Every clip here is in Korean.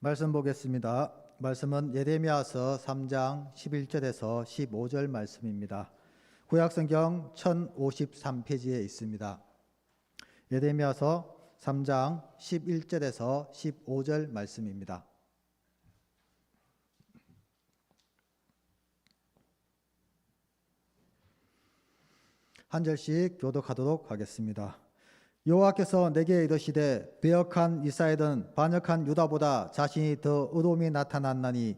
말씀 보겠습니다. 말씀은 예레미야서 3장 11절에서 15절 말씀입니다. 구약성경 1053페이지에 있습니다. 예레미야서 3장 11절에서 15절 말씀입니다. 한 절씩 교독하도록 하겠습니다. 여호와께서 내게 이르시되 배역한 이스라엘은 반역한 유다보다 자신이 더 의로움이 나타났나니.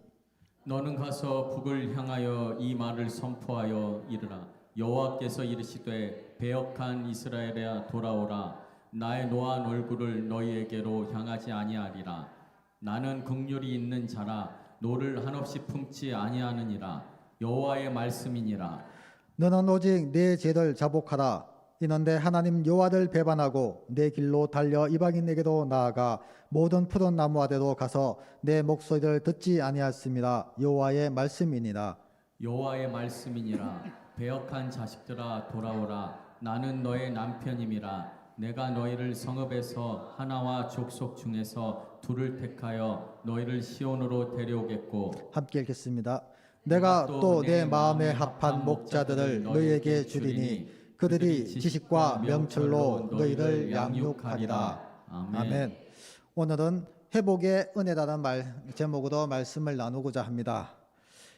너는 가서 북을 향하여 이 말을 선포하여 이르라. 여호와께서 이르시되 배역한 이스라엘아 돌아오라. 나의 노한 얼굴을 너희에게로 향하지 아니하리라. 나는 긍휼이 있는 자라. 노를 한없이 품지 아니하느니라. 여호와의 말씀이니라. 너는 오직 내 죄를 자복하라 이는 내 하나님 여호와를 배반하고 내 길로 달려 이방인에게도 나아가 모든 푸른 나무 아래로 가서 내 목소리를 듣지 아니하였습니다. 여호와의 말씀이니라. 여호와의 말씀이니라. 배역한 자식들아 돌아오라. 나는 너의 남편임이라. 내가 너희를 성읍에서 하나와 족속 중에서 둘을 택하여 너희를 시온으로 데려오겠고 함께 읽겠습니다. 내가 또 내 마음에 합한 목자들을 너희에게 주리니 그들이 지식과 명철로 너희를 양육하리라 아멘. 오늘은 회복의 은혜라는 말 제목으로 말씀을 나누고자 합니다.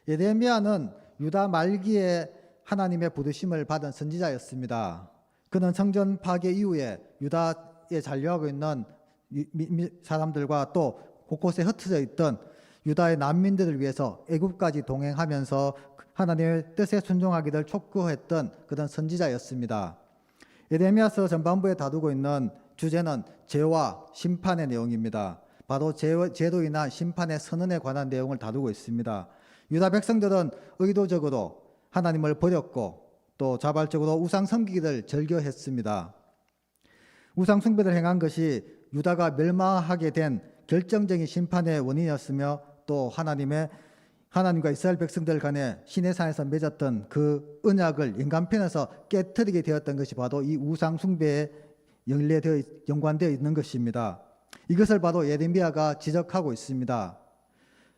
예레미야는 유다 말기에 하나님의 부르심을 받은 선지자였습니다. 그는 성전 파괴 이후에 유다에 잔류하고 있는 사람들과 또 곳곳에 흩어져 있던 유다의 난민들을 위해서 애굽까지 동행하면서 하나님의 뜻에 순종하기를 촉구했던 그런 선지자였습니다. 예레미야서 전반부에 다루고 있는 주제는 죄와 심판의 내용입니다. 바로 죄, 죄로 인한 심판의 선언에 관한 내용을 다루고 있습니다. 유다 백성들은 의도적으로 하나님을 버렸고 또 자발적으로 우상 섬기기를 즐겨했습니다. 우상 숭배를 행한 것이 유다가 멸망하게 된 결정적인 심판의 원인이었으며 또 하나님의 하나님과 이스라엘 백성들 간에 시내산에서 맺었던 그 언약을 인간편에서 깨뜨리게 되었던 것이 바로 이 우상 숭배에 연례되어 있- 연관되어 있는 것입니다. 이것을 바로 예레미야가 지적하고 있습니다.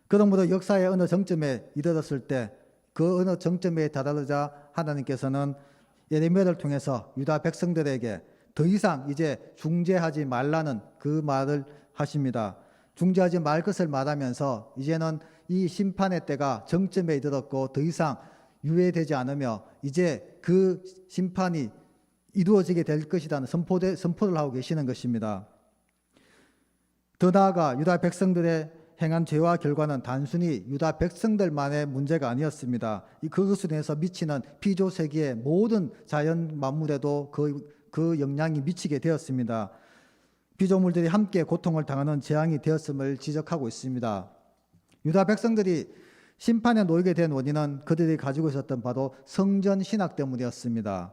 그러므로 역사의 어느 정점에 이르렀을 때 그 어느 정점에 다다르자 하나님께서는 예레미야를 통해서 유다 백성들에게 더 이상 이제 중재하지 말라는 그 말을 하십니다. 중재하지 말 것을 말하면서 이제는 이 심판의 때가 정점에 이르렀고 더 이상 유예되지 않으며 이제 그 심판이 이루어지게 될 것이라는 선포대, 선포를 하고 계시는 것입니다. 더 나아가 유다 백성들의 행한 죄와 결과는 단순히 유다 백성들만의 문제가 아니었습니다. 이 그것으로 인해서 미치는 피조 세계의 모든 자연 만물에도 그, 그 영향이 미치게 되었습니다. 피조물들이 함께 고통을 당하는 재앙이 되었음을 지적하고 있습니다. 유다 백성들이 심판에 놓이게 된 원인은 그들이 가지고 있었던 바로 성전 신학 때문이었습니다.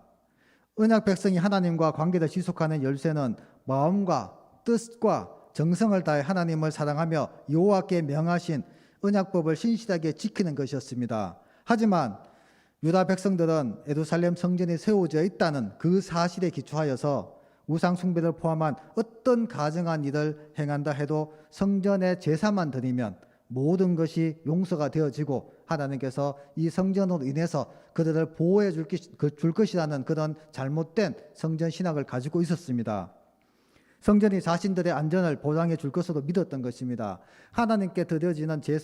언약 백성이 하나님과 관계를 지속하는 열쇠는 마음과 뜻과 정성을 다해 하나님을 사랑하며 여호와께 명하신 언약법을 신실하게 지키는 것이었습니다. 하지만 유다 백성들은 에루살렘 성전이 세워져 있다는 그 사실에 기초하여서 우상 숭배를 포함한 어떤 가정한 일을 행한다 해도 성전의 제사만 드리면 모든 것이 용서가 되어지고 하나님께서 이 성전으로 인해서 그들을 보호해 줄, 것- 그- 줄 것이라는 그런 잘못된 성전 신학을 가지고 있었습니다. 성전이 자신들의 안전을 보장해 줄 것으로 믿었던 것입니다. 하나님께 드려지는 제,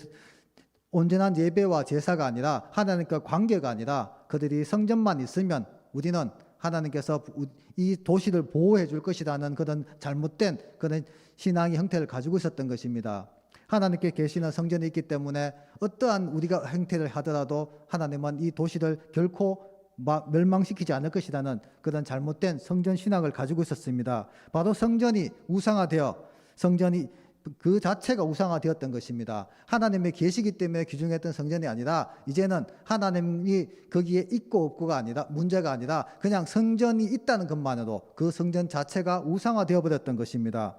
온전한 예배와 제사가 아니라 하나님과 관계가 아니라 그들이 성전만 있으면 우리는 하나님께서 우- 이 도시를 보호해 줄 것이라는 그런 잘못된 그런 신앙의 형태를 가지고 있었던 것입니다. 하나님께 계시는 성전이 있기 때문에 어떠한 우리가 행태를 하더라도 하나님은 이 도시를 결코 마- 멸망시키지 않을 것이라는 그런 잘못된 성전 신학을 가지고 있었습니다. 바로 성전이 우상화되어 성전이 그 자체가 우상화되었던 것입니다. 하나님의 계시기 때문에 귀중했던 성전이 아니라 이제는 하나님이 거기에 있고 없고가 아니라 문제가 아니라 그냥 성전이 있다는 것만으로 그 성전 자체가 우상화되어 버렸던 것입니다.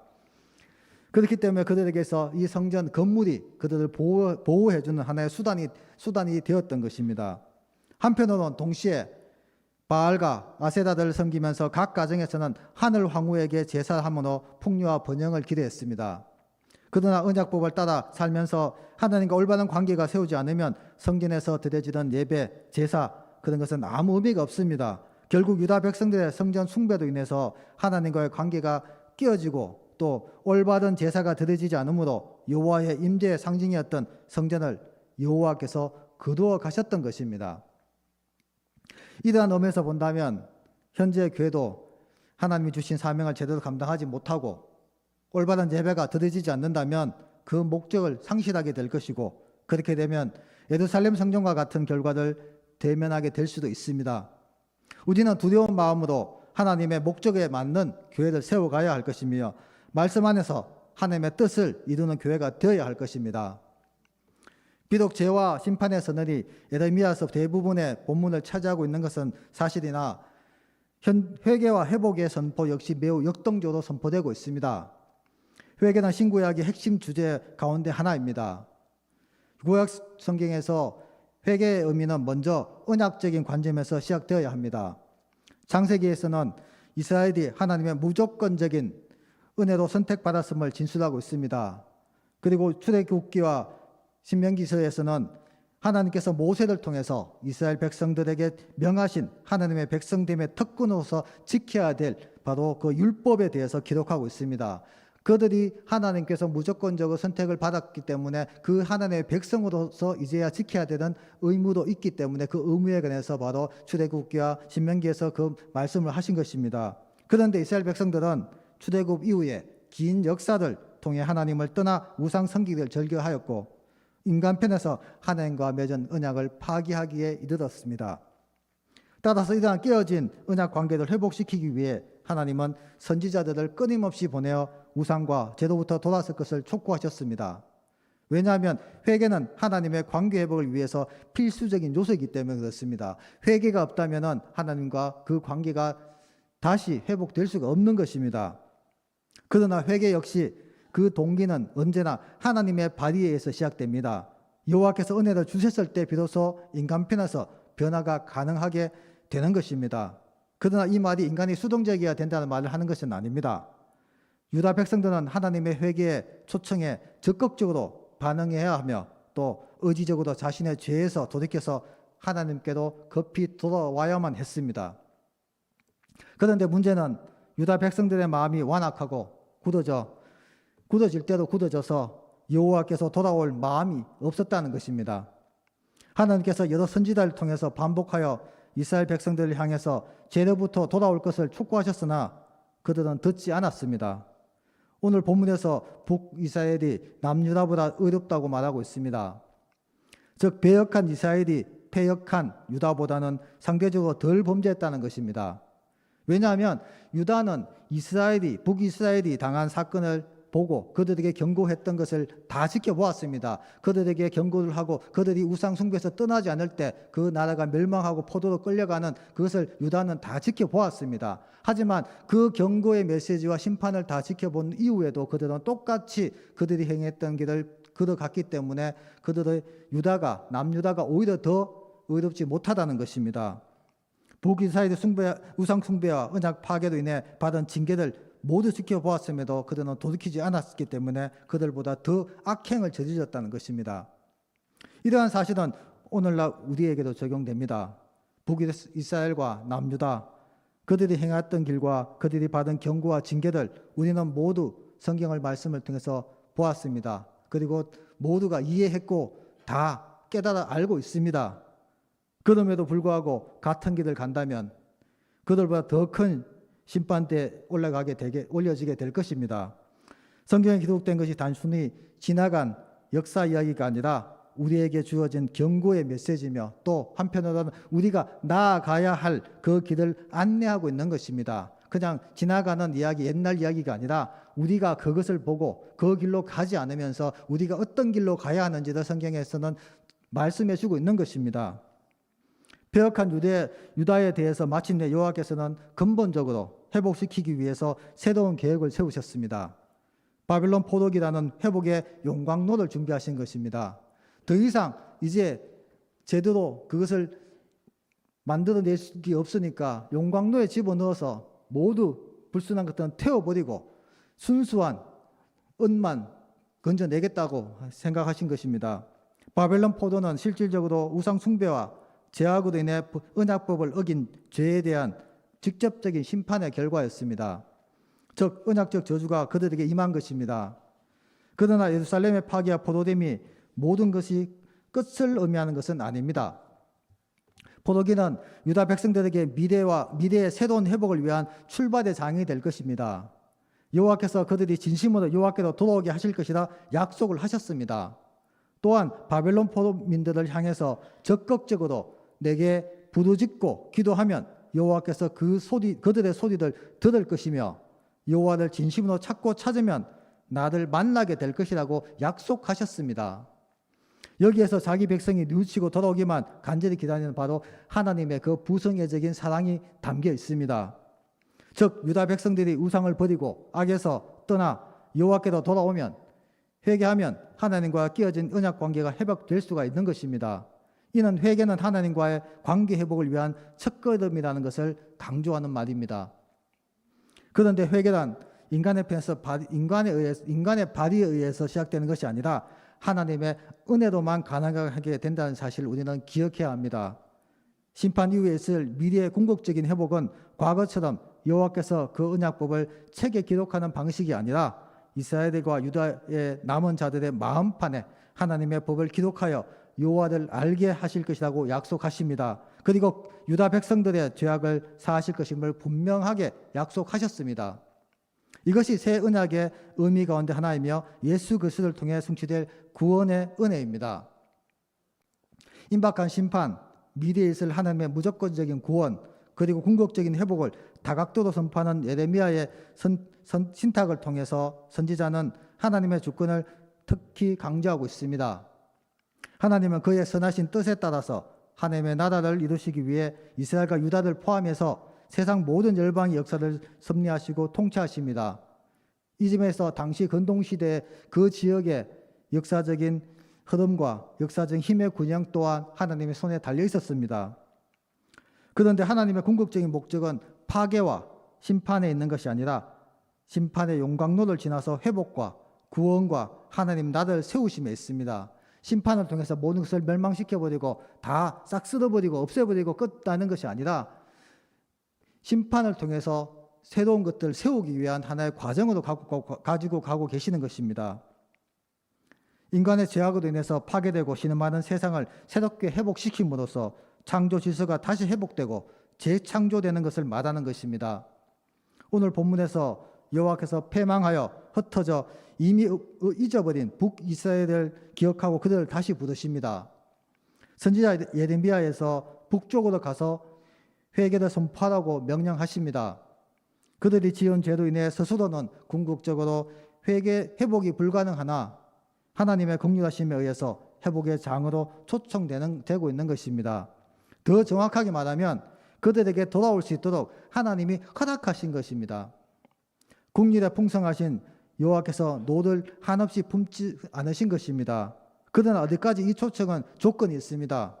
그렇기 때문에 그들에게서 이 성전 건물이 그들을 보호, 보호해주는 하나의 수단이, 수단이 되었던 것입니다. 한편으로는 동시에 바알과 아세다들을 섬기면서 각 가정에서는 하늘 황후에게 제사함으로 풍요와 번영을 기대했습니다. 그러나 언약법을 따라 살면서 하나님과 올바른 관계가 세우지 않으면 성전에서 드려지던 예배, 제사 그런 것은 아무 의미가 없습니다. 결국 유다 백성들의 성전 숭배로 인해서 하나님과의 관계가 깨어지고 또 올바른 제사가 드려지지 않으므로 여호와의 임재의 상징이었던 성전을 여호와께서 거두어 가셨던 것입니다. 이러한 의미에서 본다면 현재 교회도 하나님이 주신 사명을 제대로 감당하지 못하고 올바른 예배가 드려지지 않는다면 그 목적을 상실하게 될 것이고 그렇게 되면 예루살렘 성전과 같은 결과를 대면하게 될 수도 있습니다. 우리는 두려운 마음으로 하나님의 목적에 맞는 교회를 세워가야 할 것이며 말씀 안에서 하나님의 뜻을 이루는 교회가 되어야 할 것입니다. 비록 죄와 심판의 선언이 에레미야서 대부분의 본문을 차지하고 있는 것은 사실이나 현 회개와 회복의 선포 역시 매우 역동적으로 선포되고 있습니다. 회개는 신구약의 핵심 주제 가운데 하나입니다. 구약 성경에서 회개의 의미는 먼저 언약적인 관점에서 시작되어야 합니다. 창세기에서는 이스라엘이 하나님의 무조건적인 은혜로 선택받았음을 진술하고 있습니다. 그리고 출애굽기와 신명기서에서는 하나님께서 모세를 통해서 이스라엘 백성들에게 명하신 하나님의 백성됨의 특권으로서 지켜야 될 바로 그 율법에 대해서 기록하고 있습니다. 그들이 하나님께서 무조건적으로 선택을 받았기 때문에 그 하나님의 백성으로서 이제야 지켜야 되는 의무도 있기 때문에 그 의무에 관해서 바로 출애굽기와 신명기에서 그 말씀을 하신 것입니다. 그런데 이스라엘 백성들은 출애굽 이후에 긴 역사를 통해 하나님을 떠나 우상 섬기기를 절교하였고 인간 편에서 하나님과 맺은 언약을 파기하기에 이르렀습니다. 따라서 이러한 깨어진 언약 관계를 회복시키기 위해 하나님은 선지자들을 끊임없이 보내어 우상과 제도부터 돌아설 것을 촉구하셨습니다. 왜냐하면 회개는 하나님의 관계 회복을 위해서 필수적인 요소이기 때문에 그렇습니다. 회개가 없다면 하나님과 그 관계가 다시 회복될 수가 없는 것입니다. 그러나 회개 역시 그 동기는 언제나 하나님의 발의에 의해서 시작됩니다. 여호와께서 은혜를 주셨을 때 비로소 인간편에서 변화가 가능하게 되는 것입니다. 그러나 이 말이 인간이 수동적이어야 된다는 말을 하는 것은 아닙니다. 유다 백성들은 하나님의 회개의 초청에 적극적으로 반응해야 하며 또 의지적으로 자신의 죄에서 돌이켜서 하나님께로 급히 돌아와야만 했습니다. 그런데 문제는 유다 백성들의 마음이 완악하고 굳어져 굳어질 대로 굳어져서 여호와께서 돌아올 마음이 없었다는 것입니다. 하나님께서 여러 선지자를 통해서 반복하여 이스라엘 백성들을 향해서 죄로부터 돌아올 것을 촉구하셨으나 그들은 듣지 않았습니다. 오늘 본문에서 북이스라엘이 남유다보다 의롭다고 말하고 있습니다. 즉 배역한 이스라엘이 패역한 유다보다는 상대적으로 덜 범죄했다는 것입니다. 왜냐하면 유다는 이스라엘이 북이스라엘이 당한 사건을 보고 그들에게 경고했던 것을 다 지켜보았습니다. 그들에게 경고를 하고 그들이 우상 숭배에서 떠나지 않을 때 그 나라가 멸망하고 포도로 끌려가는 그것을 유다는 다 지켜보았습니다. 하지만 그 경고의 메시지와 심판을 다 지켜본 이후에도 그들은 똑같이 그들이 행했던 길을 걸어갔기 때문에 그들의 유다가 남유다가 오히려 더 의롭지 못하다는 것입니다. 북이스라엘의 숭배, 우상 숭배와 언약 파괴로 인해 받은 징계를 모두 지켜보았음에도 그들은 돌이키지 않았기 때문에 그들보다 더 악행을 저질렀다는 것입니다. 이러한 사실은 오늘날 우리에게도 적용됩니다. 북이스라엘과 남유다 그들이 행했던 길과 그들이 받은 경고와 징계를 우리는 모두 성경을 말씀을 통해서 보았습니다. 그리고 모두가 이해했고 다 깨달아 알고 있습니다. 그럼에도 불구하고 같은 길을 간다면 그들보다 더 큰 심판대에 올라가게 되게 올려지게 될 것입니다. 성경에 기록된 것이 단순히 지나간 역사 이야기가 아니라 우리에게 주어진 경고의 메시지며 또 한편으로는 우리가 나아가야 할 그 길을 안내하고 있는 것입니다. 그냥 지나가는 이야기, 옛날 이야기가 아니라 우리가 그것을 보고 그 길로 가지 않으면서 우리가 어떤 길로 가야 하는지를 성경에서는 말씀해 주고 있는 것입니다. 폐역한 유대, 유다에 대해서 마침내 여호와께서는 근본적으로 회복시키기 위해서 새로운 계획을 세우셨습니다. 바빌론 포로기라는 회복의 용광로를 준비하신 것입니다. 더 이상 이제 제대로 그것을 만들어낼 수 없으니까 용광로에 집어넣어서 모두 불순한 것들은 태워버리고 순수한 은만 건져내겠다고 생각하신 것입니다. 바벨론 포도는 실질적으로 우상 숭배와 제약으로 인해 언약법을 어긴 죄에 대한 직접적인 심판의 결과였습니다. 즉 언약적 저주가 그들에게 임한 것입니다. 그러나 예루살렘의 파괴와 포도됨이 모든 것이 끝을 의미하는 것은 아닙니다. 포도기는 유다 백성들에게 미래와 미래의 새로운 회복을 위한 출발의 장이 될 것입니다. 여호와께서 그들이 진심으로 여호와께로 돌아오게 하실 것이라 약속을 하셨습니다. 또한 바벨론 포도민들을 향해서 적극적으로 내게 부르짖고 기도하면 여호와께서 그 소리 그들의 소리를 들을 것이며 여호와를 진심으로 찾고 찾으면 나를 만나게 될 것이라고 약속하셨습니다. 여기에서 자기 백성이 뉘우치고 돌아오기만 간절히 기다리는 바로 하나님의 그 부성애적인 사랑이 담겨 있습니다. 즉 유다 백성들이 우상을 버리고 악에서 떠나 여호와께로 돌아오면 회개하면 하나님과 끼어진 언약 관계가 회복될 수가 있는 것입니다. 이는 회개는 하나님과의 관계 회복을 위한 첫걸음이라는 것을 강조하는 말입니다. 그런데 회개란 인간의 편에서 발- 인간에 의해서 인간의 발의에 의해서 시작되는 것이 아니라 하나님의 은혜로만 가능하게 된다는 사실을 우리는 기억해야 합니다. 심판 이후에 있을 미래의 궁극적인 회복은 과거처럼 여호와께서 그 언약법을 책에 기록하는 방식이 아니라 이스라엘과 유다의 남은 자들의 마음판에 하나님의 법을 기록하여 여호와를 알게 하실 것이라고 약속하십니다. 그리고 유다 백성들의 죄악을 사하실 것임을 분명하게 약속하셨습니다. 이것이 새 언약의 의미 가운데 하나이며 예수 그리스도를 통해 성취될 구원의 은혜입니다. 임박한 심판, 미래에 있을 하나님의 무조건적인 구원, 그리고 궁극적인 회복을 다각도로 선포하는 예레미야의 선, 선- 신탁을 통해서 선지자는 하나님의 주권을 특히 강조하고 있습니다. 하나님은 그의 선하신 뜻에 따라서 하나님의 나라를 이루시기 위해 이스라엘과 유다를 포함해서 세상 모든 열방의 역사를 섭리하시고 통치하십니다. 이 점에서 당시 근동시대 그 지역의 역사적인 흐름과 역사적인 힘의 균형 또한 하나님의 손에 달려 있었습니다. 그런데 하나님의 궁극적인 목적은 파괴와 심판에 있는 것이 아니라 심판의 용광로를 지나서 회복과 구원과 하나님 나라를 세우심에 있습니다. 심판을 통해서 모든 것을 멸망시켜버리고 다 싹 쓸어버리고 없애버리고 끝나는 것이 아니라 심판을 통해서 새로운 것들을 세우기 위한 하나의 과정으로 가지고 가고 계시는 것입니다. 인간의 죄악으로 인해서 파괴되고 신음하는 세상을 새롭게 회복시킴으로써 창조 질서가 다시 회복되고 재창조되는 것을 말하는 것입니다. 오늘 본문에서 여호와께서 패망하여 흩어져 이미 잊어버린 북이스라엘을 기억하고 그들을 다시 부르십니다. 선지자 예레미야에서 북쪽으로 가서 회개를 선포하라고 명령하십니다. 그들이 지은 죄로 인해 스스로는 궁극적으로 회개 회복이 불가능하나 하나님의 긍휼하심에 의해서 회복의 장으로 초청되는 되고 있는 것입니다. 더 정확하게 말하면 그들에게 돌아올 수 있도록 하나님이 허락하신 것입니다. 국률에 풍성하신 여호와께서 노를 한없이 품지 않으신 것입니다. 그러나 어디까지 이 초청은 조건이 있습니다.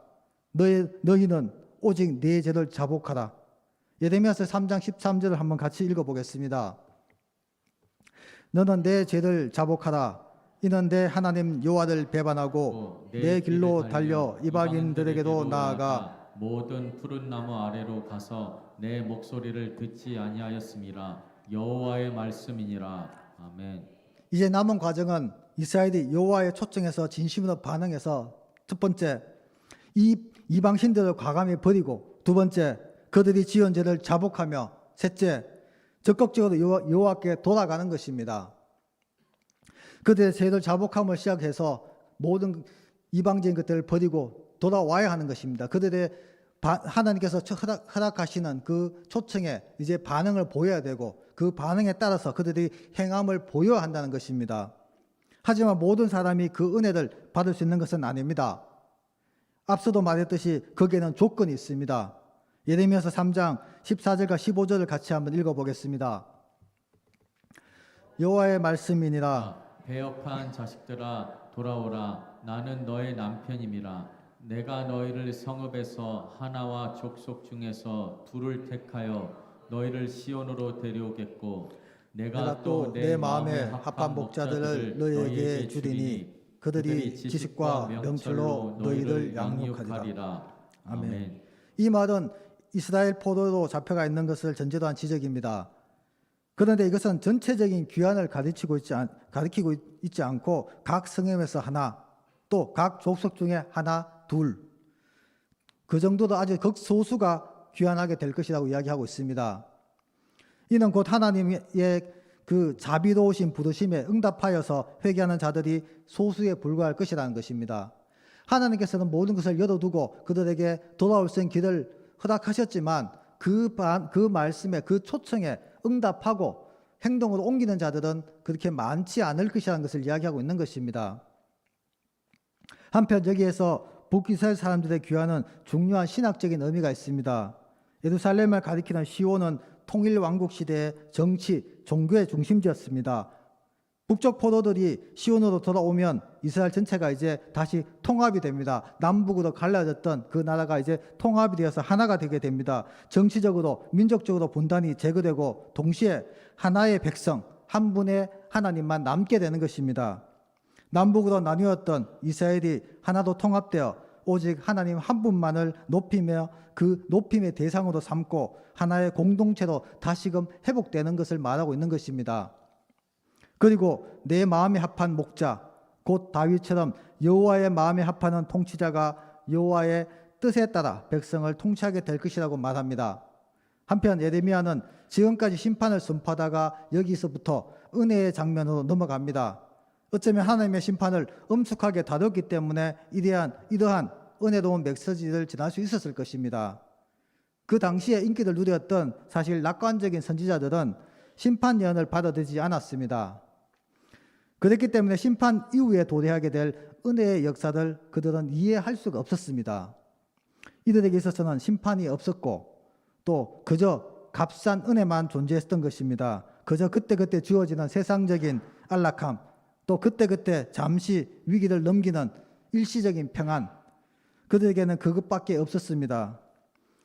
너희 너희는 오직 네 죄를 자복하라. 예레미야서 3장 13절을 한번 같이 읽어 보겠습니다. 너는 내 죄를 자복하라. 이는 내 하나님 여호와를 배반하고 내 길로 달려 이방인들에게로 나아가 모든 푸른 나무 아래로 가서 내 목소리를 듣지 아니하였음이라 여호와의 말씀이니라 아멘. 이제 남은 과정은 이스라엘이 여호와의 초청에서 진심으로 반응해서 첫 번째 이 이방 신들을 과감히 버리고 두 번째 그들이 지은 죄를 자복하며 셋째 적극적으로 여호와- 여호와께 돌아가는 것입니다. 그들의 죄를 자복함을 시작해서 모든 이방적인 것들을 버리고 돌아와야 하는 것입니다. 그들의 바- 하나님께서 허락하시는 그 초청에 이제 반응을 보여야 되고 그 반응에 따라서 그들이 행함을 보여야 한다는 것입니다. 하지만 모든 사람이 그 은혜를 받을 수 있는 것은 아닙니다. 앞서도 말했듯이 거기에는 조건이 있습니다. 예레미야서 3장 14절과 15절을 같이 한번 읽어 보겠습니다. 여호와의 말씀이니라 배역한 자식들아 돌아오라 나는 너의 남편임이라 내가 너희를 성읍에서 하나와 족속 중에서 둘을 택하여 너희를 시온으로 데려오겠고 내가 또 내 마음에 합한 목자들을 너희에게 주리니 그들이 지식과 명철로 너희를 양육하리라. 아멘. 이 말은 이스라엘 포도로 잡혀가 있는 것을 전제도 한 지적입니다. 그런데 이것은 전체적인 귀환을 가르치고 있지 않, 가르치고 있- 있지 않고 각 성읍에서 하나, 또 각 족속 중에 하나, 둘. 그 정도도 아주 극소수가 귀환하게 될 것이라고 이야기하고 있습니다. 이는 곧 하나님의 그 자비로우신 부르심에 응답하여서 회개하는 자들이 소수에 불과할 것이라는 것입니다. 하나님께서는 모든 것을 열어두고 그들에게 돌아올 수 있는 길을 허락하셨지만 그, 반- 그 말씀에 그 초청에 응답하고 행동으로 옮기는 자들은 그렇게 많지 않을 것이라는 것을 이야기하고 있는 것입니다. 한편 여기에서 북이스라엘 사람들의 귀환은 중요한 신학적인 의미가 있습니다. 예루살렘을 가리키는 시온은 통일 왕국 시대의 정치, 종교의 중심지였습니다. 북쪽 포도들이 시온으로 돌아오면 이스라엘 전체가 이제 다시 통합이 됩니다. 남북으로 갈라졌던 그 나라가 이제 통합이 되어서 하나가 되게 됩니다. 정치적으로, 민족적으로 분단이 제거되고 동시에 하나의 백성, 한 분의 하나님만 남게 되는 것입니다. 남북으로 나뉘었던 이스라엘이 하나도 통합되어 오직 하나님 한 분만을 높이며 그 높임의 대상으로 삼고 하나의 공동체로 다시금 회복되는 것을 말하고 있는 것입니다. 그리고 내 마음에 합한 목자 곧 다윗처럼 여호와의 마음에 합하는 통치자가 여호와의 뜻에 따라 백성을 통치하게 될 것이라고 말합니다. 한편 예레미야는 지금까지 심판을 선포하다가 여기서부터 은혜의 장면으로 넘어갑니다. 어쩌면 하나님의 심판을 엄숙하게 다뤘기 때문에 이러한 은혜로운 메시지를 전할 수 있었을 것입니다. 그 당시에 인기를 누렸던 사실 낙관적인 선지자들은 심판 예언을 받아들이지 않았습니다. 그렇기 때문에 심판 이후에 도래하게 될 은혜의 역사를 그들은 이해할 수가 없었습니다. 이들에게 있어서는 심판이 없었고 또 그저 값싼 은혜만 존재했던 것입니다. 그저 그때그때 주어지는 세상적인 안락함, 또 그때그때 잠시 위기를 넘기는 일시적인 평안, 그들에게는 그것밖에 없었습니다.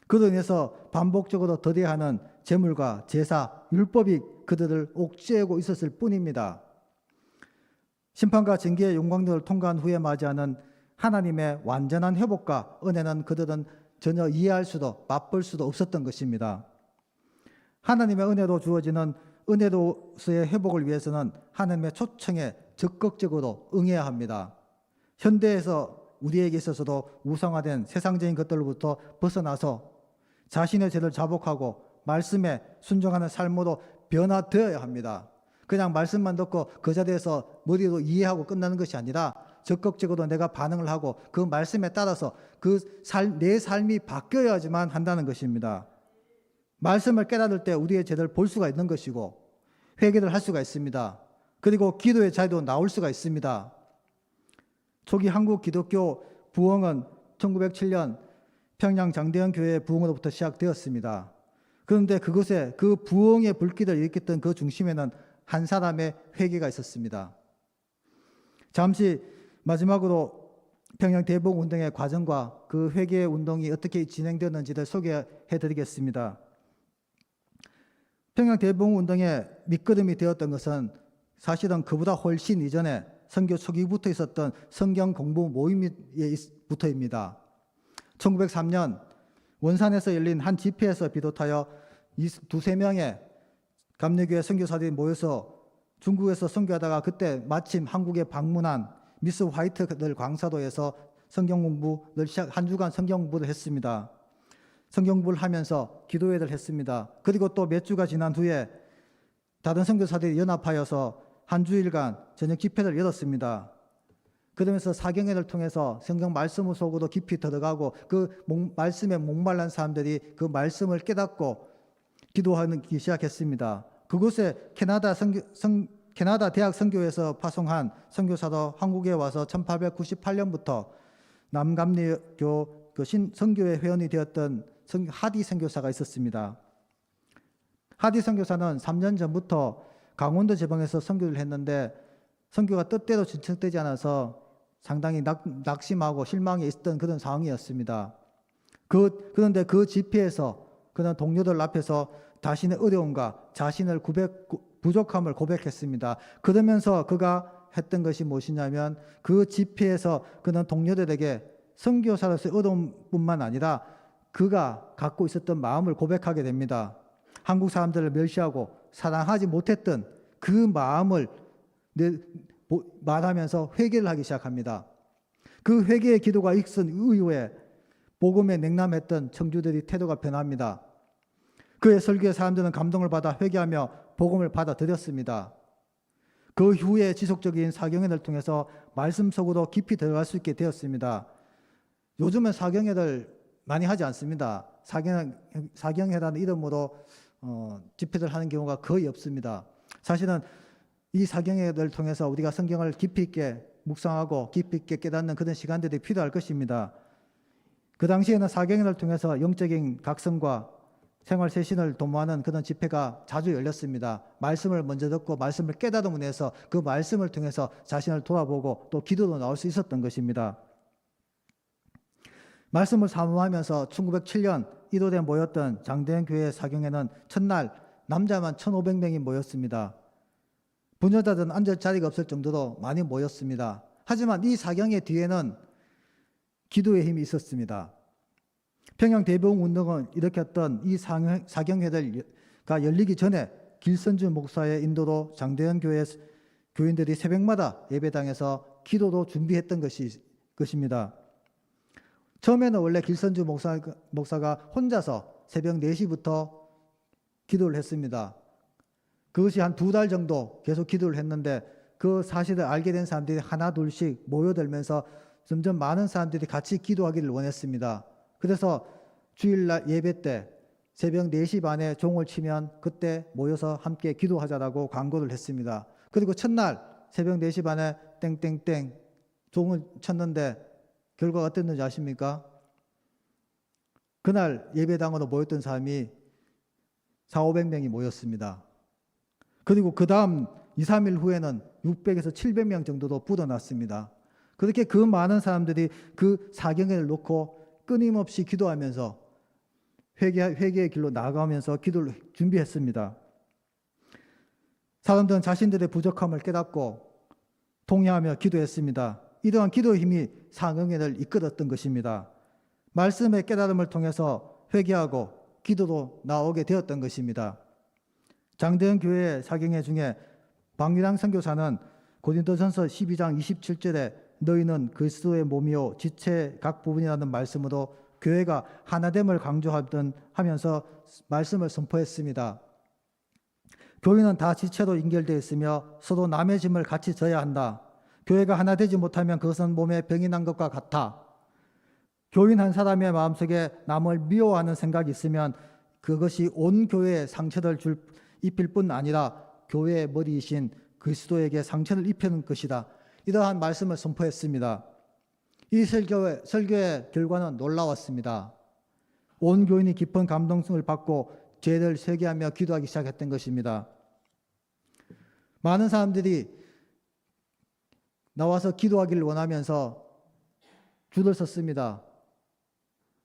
그로 인해서 반복적으로 더디하는 재물과 제사, 율법이 그들을 옥죄고 있었을 뿐입니다. 심판과 징계의 용광로를 통과한 후에 맞이하는 하나님의 완전한 회복과 은혜는 그들은 전혀 이해할 수도 맛볼 수도 없었던 것입니다. 하나님의 은혜로 주어지는 은혜로서의 회복을 위해서는 하나님의 초청에 적극적으로 응해야 합니다. 현대에서 우리에게 있어서도 우상화된 세상적인 것들로부터 벗어나서 자신의 죄를 자복하고 말씀에 순종하는 삶으로 변화되어야 합니다. 그냥 말씀만 듣고 그 자리에서 머리로 이해하고 끝나는 것이 아니라 적극적으로 내가 반응을 하고 그 말씀에 따라서 그 삶, 내 삶이 바뀌어야지만 한다는 것입니다. 말씀을 깨달을 때 우리의 죄를 볼 수가 있는 것이고 회개를 할 수가 있습니다. 그리고 기도의 자리도 나올 수가 있습니다. 초기 한국 기독교 부흥은 1907년 평양 장대현 교회 부흥으로부터 시작되었습니다. 그런데 그것에 그 부흥의 불길을 일으켰던 그 중심에는 한 사람의 회개가 있었습니다. 잠시 마지막으로 평양 대복 운동의 과정과 그 회개 운동이 어떻게 진행되었는지를 소개해 드리겠습니다. 평양 대복 운동의 밑거름이 되었던 것은 사실은 그보다 훨씬 이전에 선교 초기부터 있었던 성경 공부 모임부터입니다. 1903년 원산에서 열린 한 집회에서 비롯하여 이 두세 명의 감리교회 선교사들이 모여서 중국에서 선교하다가 그때 마침 한국에 방문한 미스 화이트들 광사도에서 성경 공부를 시작 한 주간 성경 공부를 했습니다. 성경 공부를 하면서 기도회를 했습니다. 그리고 또 몇 주가 지난 후에 다른 선교사들이 연합하여서 한 주일간 저녁 집회를 열었습니다. 그러면서 사경회를 통해서 성경 말씀을 속으로 깊이 들어가고 그 목- 말씀에 목말란 사람들이 그 말씀을 깨닫고 기도하기 시작했습니다. 그곳에 캐나다 선교, 성, 캐나다 대학 선교에서 파송한 선교사도 한국에 와서 1898년부터 남감리교 그 신, 선교회 회원이 되었던 성, 하디 선교사가 있었습니다. 하디 선교사는 3년 전부터 강원도 지방에서 선교를 했는데 선교가 뜻대로 진척되지 않아서 상당히 낙, 낙심하고 실망에 있었던 그런 상황이었습니다. 그, 그런데 그 집회에서 그런 동료들 앞에서 자신의 어려움과 자신을 고백, 부족함을 고백했습니다. 그러면서 그가 했던 것이 무엇이냐면 그 집회에서 그는 동료들에게 선교사로서의 어려움뿐만 아니라 그가 갖고 있었던 마음을 고백하게 됩니다. 한국 사람들을 멸시하고 사랑하지 못했던 그 마음을 말하면서 회개를 하기 시작합니다. 그 회개의 기도가 있은 이후에 복음에 냉담했던 청주들이 태도가 변합니다. 그의 설교에 사람들은 감동을 받아 회개하며 복음을 받아들였습니다. 그 후에 지속적인 사경회를 통해서 말씀 속으로 깊이 들어갈 수 있게 되었습니다. 요즘은 사경회를 많이 하지 않습니다. 사경, 사경회라는 이름으로 어, 집회를 하는 경우가 거의 없습니다. 사실은 이 사경회를 통해서 우리가 성경을 깊이 있게 묵상하고 깊이 있게 깨닫는 그런 시간들이 필요할 것입니다. 그 당시에는 사경회를 통해서 영적인 각성과 생활 쇄신을 도모하는 그런 집회가 자주 열렸습니다. 말씀을 먼저 듣고 말씀을 깨달음으로 해서 그 말씀을 통해서 자신을 돌아보고 또 기도로 나올 수 있었던 것입니다. 말씀을 사모하면서 1907년 1월에 모였던 장대현 교회 사경회는 첫날 남자만 1,500명이 모였습니다. 부녀자들은 앉을 자리가 없을 정도로 많이 모였습니다. 하지만 이 사경회 뒤에는 기도의 힘이 있었습니다. 평양 대보응 운동을 일으켰던 이 사경- 사경회가 열리기 전에 길선주 목사의 인도로 장대현 교회 교인들이 새벽마다 예배당에서 기도로 준비했던 것이 것입니다. 처음에는 원래 길선주 목사, 목사가 혼자서 새벽 4시부터 기도를 했습니다. 그것이 한 두 달 정도 계속 기도를 했는데 그 사실을 알게 된 사람들이 하나 둘씩 모여들면서 점점 많은 사람들이 같이 기도하기를 원했습니다. 그래서 주일날 예배 때 새벽 4시 반에 종을 치면 그때 모여서 함께 기도하자라고 광고를 했습니다. 그리고 첫날 새벽 4시 반에 땡땡땡 종을 쳤는데 결과가 어땠는지 아십니까? 그날 예배당으로 모였던 사람이 4, 500명이 모였습니다. 그리고 그 다음 2, 3일 후에는 600에서 700명 정도도 묻어났습니다. 그렇게 그 많은 사람들이 그 사경회를 놓고 끊임없이 기도하면서 회개, 회개의 길로 나아가면서 기도를 준비했습니다. 사람들은 자신들의 부족함을 깨닫고 통회하며 기도했습니다. 이러한 기도의 힘이 상응회를 이끌었던 것입니다. 말씀의 깨달음을 통해서 회개하고 기도로 나오게 되었던 것입니다. 장대현 교회 사경회 중에 박유랑 선교사는 고린도전서 12장 27절에 너희는 그리스도의 몸이요 지체 각 부분이라는 말씀으로 교회가 하나됨을 강조하던 하면서 말씀을 선포했습니다. 교회는 다 지체로 연결되어 있으며 서로 남의 짐을 같이 져야 한다. 교회가 하나 되지 못하면 그것은 몸에 병이 난 것과 같아. 교인 한 사람의 마음속에 남을 미워하는 생각이 있으면 그것이 온 교회에 상처를 줄, 입힐 뿐 아니라 교회의 머리이신 그리스도에게 상처를 입히는 것이다. 이러한 말씀을 선포했습니다. 이 설교의, 설교의 결과는 놀라웠습니다. 온 교인이 깊은 감동성을 받고 죄를 세계하며 기도하기 시작했던 것입니다. 많은 사람들이 나와서 기도하기를 원하면서 줄을 섰습니다.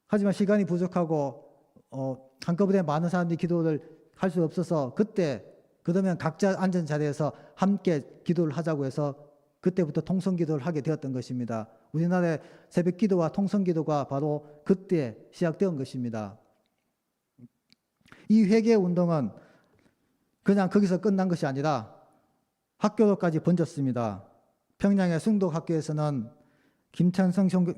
하지만 시간이 부족하고 어, 한꺼번에 많은 사람들이 기도를 할 수 없어서 그때 그러면 각자 앉은 자리에서 함께 기도를 하자고 해서 그때부터 통성 기도를 하게 되었던 것입니다. 우리나라의 새벽 기도와 통성 기도가 바로 그때 시작된 것입니다. 이 회개 운동은 그냥 거기서 끝난 것이 아니라 학교로까지 번졌습니다. 평양의 승독학교에서는 김찬성, 교-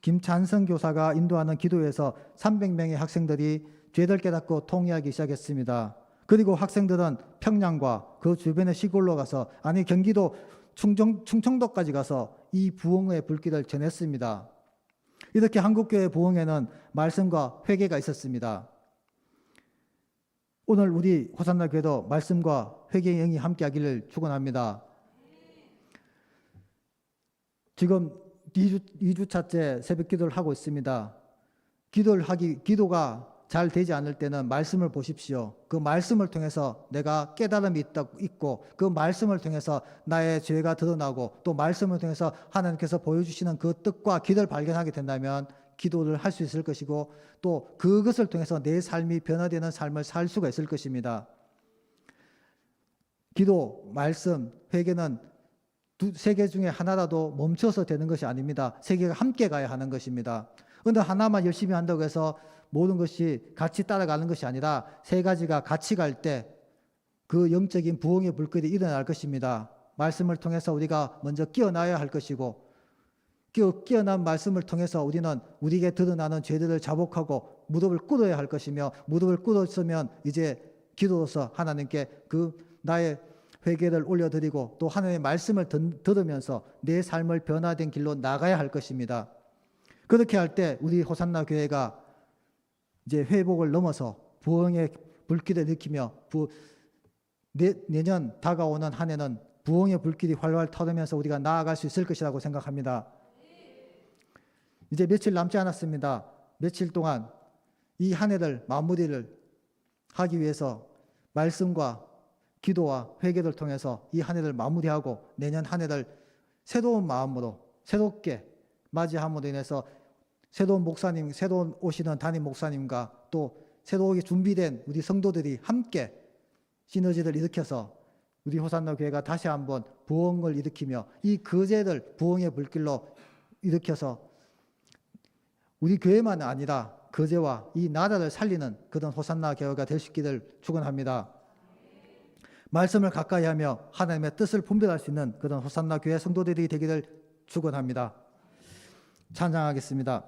김찬성 교사가 인도하는 기도에서 300명의 학생들이 죄를 깨닫고 통회하기 시작했습니다. 그리고 학생들은 평양과 그 주변의 시골로 가서 아니 경기도 충청, 충청도까지 가서 이 부흥의 불길을 전했습니다. 이렇게 한국교회 부흥에는 말씀과 회개가 있었습니다. 오늘 우리 호산나 교회도 말씀과 회개의 영이 함께하기를 축원합니다. 지금 2주, 2주 차째 새벽 기도를 하고 있습니다. 기도를 하기, 기도가 잘 되지 않을 때는 말씀을 보십시오. 그 말씀을 통해서 내가 깨달음이 있다, 있고 그 말씀을 통해서 나의 죄가 드러나고 또 말씀을 통해서 하나님께서 보여주시는 그 뜻과 길을 발견하게 된다면 기도를 할 수 있을 것이고 또 그것을 통해서 내 삶이 변화되는 삶을 살 수가 있을 것입니다. 기도, 말씀, 회개는 두, 세 개 중에 하나라도 멈춰서 되는 것이 아닙니다. 세 개가 함께 가야 하는 것입니다. 어느 하나만 열심히 한다고 해서 모든 것이 같이 따라가는 것이 아니라 세 가지가 같이 갈 때 그 영적인 부흥의 불길이 일어날 것입니다. 말씀을 통해서 우리가 먼저 깨어나야 할 것이고 깨어, 깨어난 말씀을 통해서 우리는 우리에게 드러나는 죄들을 자복하고 무릎을 꿇어야 할 것이며 무릎을 꿇었으면 이제 기도로서 하나님께 그 나의 회개를 올려드리고 또 하나님의 말씀을 든- 들으면서 내 삶을 변화된 길로 나가야 할 것입니다. 그렇게 할 때 우리 호산나 교회가 이제 회복을 넘어서 부흥의 불길을 일으키며 부, 내, 내년 다가오는 한 해는 부흥의 불길이 활활 타오르면서 우리가 나아갈 수 있을 것이라고 생각합니다. 이제 며칠 남지 않았습니다. 며칠 동안 이 한 해를 마무리를 하기 위해서 말씀과 기도와 회개를 통해서 이 한 해를 마무리하고 내년 한 해를 새로운 마음으로 새롭게 맞이함으로 인해서 새로운 목사님, 새로운 오시는 담임 목사님과 또 새롭게 준비된 우리 성도들이 함께 시너지를 일으켜서 우리 호산나 교회가 다시 한번 부흥을 일으키며 이 거제를 부흥의 불길로 일으켜서 우리 교회만 아니라 거제와 이 나라를 살리는 그런 호산나 교회가 될 수 있기를 축원합니다. 말씀을 가까이 하며 하나님의 뜻을 분별할 수 있는 그런 호산나 교회 성도들이 되기를 축원합니다. 찬양하겠습니다.